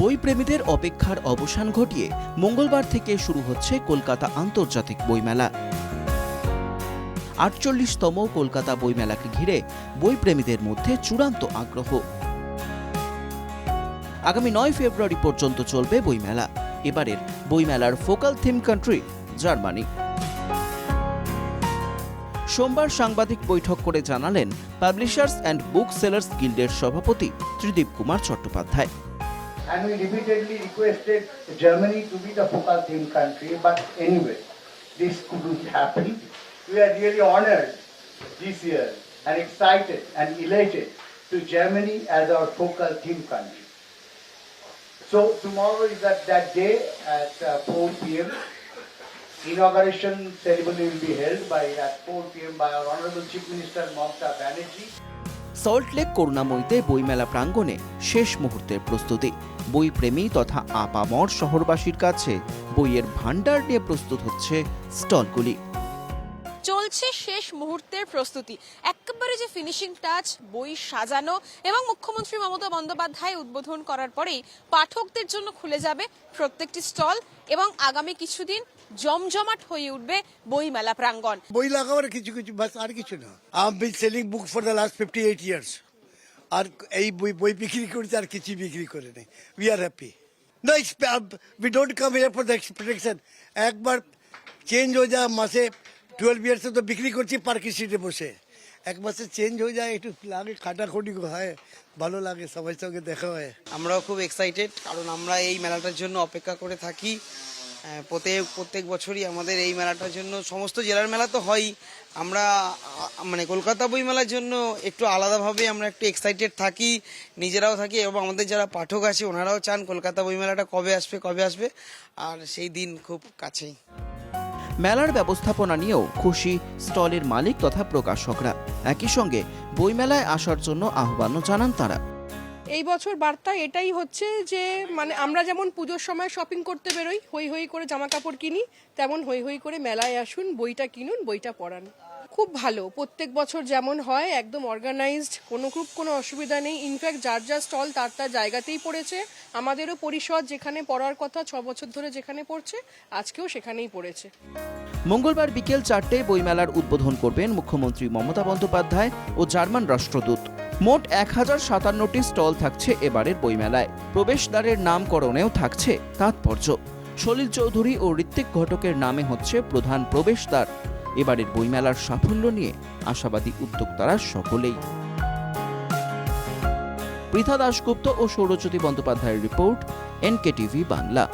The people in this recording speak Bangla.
বই প্রেমীদের অপেক্ষার অবসান ঘটিয়ে মঙ্গলবার থেকে শুরু হচ্ছে কলকাতা আন্তর্জাতিক বইমেলা। আটচল্লিশতম কলকাতা বইমেলাকে ঘিরে বই প্রেমীদের মধ্যে চূড়ান্ত আগ্রহ। আগামী নয় ফেব্রুয়ারি পর্যন্ত চলবে বইমেলা। এবারের বইমেলার ফোকাল থিম কান্ট্রি, জার্মানি। সোমবার সাংবাদিক বৈঠক করে জানালেন পাবলিশার্স অ্যান্ড বুক সেলার্স গিল্ডের সভাপতি Tridip Kumar Chattopadhyay. And we repeatedly requested Germany to be the focal theme country, but anyway, this couldn't happen. We are really honored this year and excited and elated to Germany as our focal theme country. So tomorrow is that, that day at uh, 4 p.m. Inauguration ceremony will be held by at 4 p.m. by our Honorable Chief Minister Mamata Banerjee. Salt Lake করুণাময়ীতে বইমেলা প্রাঙ্গণে শেষ মুহূর্তের প্রস্তুতি। বই প্রেমী তথা আপামর শহরবাসীর কাছে বইয়ের ভাণ্ডার নিয়ে প্রস্তুত হচ্ছে স্টলগুলি। চলছে শেষ মুহূর্তের প্রস্তুতি। একেবারে যে ফিনিশিং টাচ বই সাজানো এবং মুখ্যমন্ত্রী মমতা বন্দ্যোপাধ্যায় উদ্বোধন করার পরেই পাঠকদের জন্য খুলে যাবে প্রত্যেকটি স্টল এবং আগামী কিছুদিন জমজমাট হয়ে উঠবে বইমেলা প্রাঙ্গণ। বই লাগাবার কিছু কিছু বাস আর কিছু না। I been selling book for the last fifty eight years আর এই বই বই বিক্রি করছে আর কিছু বিক্রি করে নেই। We are happy no we don't come here for the expectation একবার চেঞ্জ হয়ে যায় মাসে টুয়েলভ ইয়ার্সে তো বিক্রি করছি পার্কের সিটে বসে। এক মাসে চেঞ্জ হয়ে যায়, একটু লাগে খাটাখুটি হয়, ভালো লাগে সবার সঙ্গে দেখা হয়। আমরাও খুব এক্সাইটেড কারণ আমরা এই মেলাটার জন্য অপেক্ষা করে থাকি। প্রত্যেক প্রত্যেক বছরই আমাদের এই মেলাটার জন্য, সমস্ত জেলার মেলা তো হয়ই আমরা মানে কলকাতা বই মেলার জন্য একটু আলাদাভাবে আমরা একটু এক্সাইটেড থাকি, নিজেরাও থাকি এবং আমাদের যারা পাঠক আছে, ওনারাও চান কলকাতা বই মেলাটা কবে আসবে কবে আসবে, আর সেই দিন খুব কাছেই। মেলার ব্যবস্থাপনা নিয়েও খুশি স্টলের মালিক তথা প্রকাশকরা। একই সঙ্গে বইমেলায় আসার জন্য আহ্বানও জানান তারা। এই বছর বার্তা এটাই হচ্ছে যে মানে আমরা যেমন পুজোর সময় শপিং করতে বেরোই, হই হই করে জামা কাপড় কিনি, তেমন হই হই করে মেলায় আসুন, বইটা কিনুন, বইটা পড়ান। খুব ভালো। প্রত্যেক বছর যেমন হয়, একদম অর্গানাইজড কোনো খুব কোনো অসুবিধা নেই। ইনফ্যাক্ট যার যার স্টল তার তার জায়গাতেই পড়েছে। আমাদেরও পরিষদ যেখানে পড়ার কথা, ছ বছর ধরে যেখানে পড়ছে, আজকেও সেখানেই পড়েছে। মঙ্গলবার বিকেল চারটে বইমেলার উদ্বোধন করবেন মুখ্যমন্ত্রী মমতা বন্দ্যোপাধ্যায় ও জার্মান রাষ্ট্রদূত। মোট এক হাজার সাতান্নটি স্টল থাকছে এবারের বইমেলায়। প্রবেশদ্বারের নামকরণেও থাকছে তাৎপর্য। সলিল চৌধুরী ও ঋত্বিক ঘটকের নামে হচ্ছে প্রধান প্রবেশদ্বার। এবারের বইমেলার সাফল্য নিয়ে আশাবাদী উদ্যোক্তারা সকলেই। পৃথা দাশগুপ্ত ও সৌরজ্যোতি বন্দ্যোপাধ্যায়ের রিপোর্ট, এনকেটিভি বাংলা।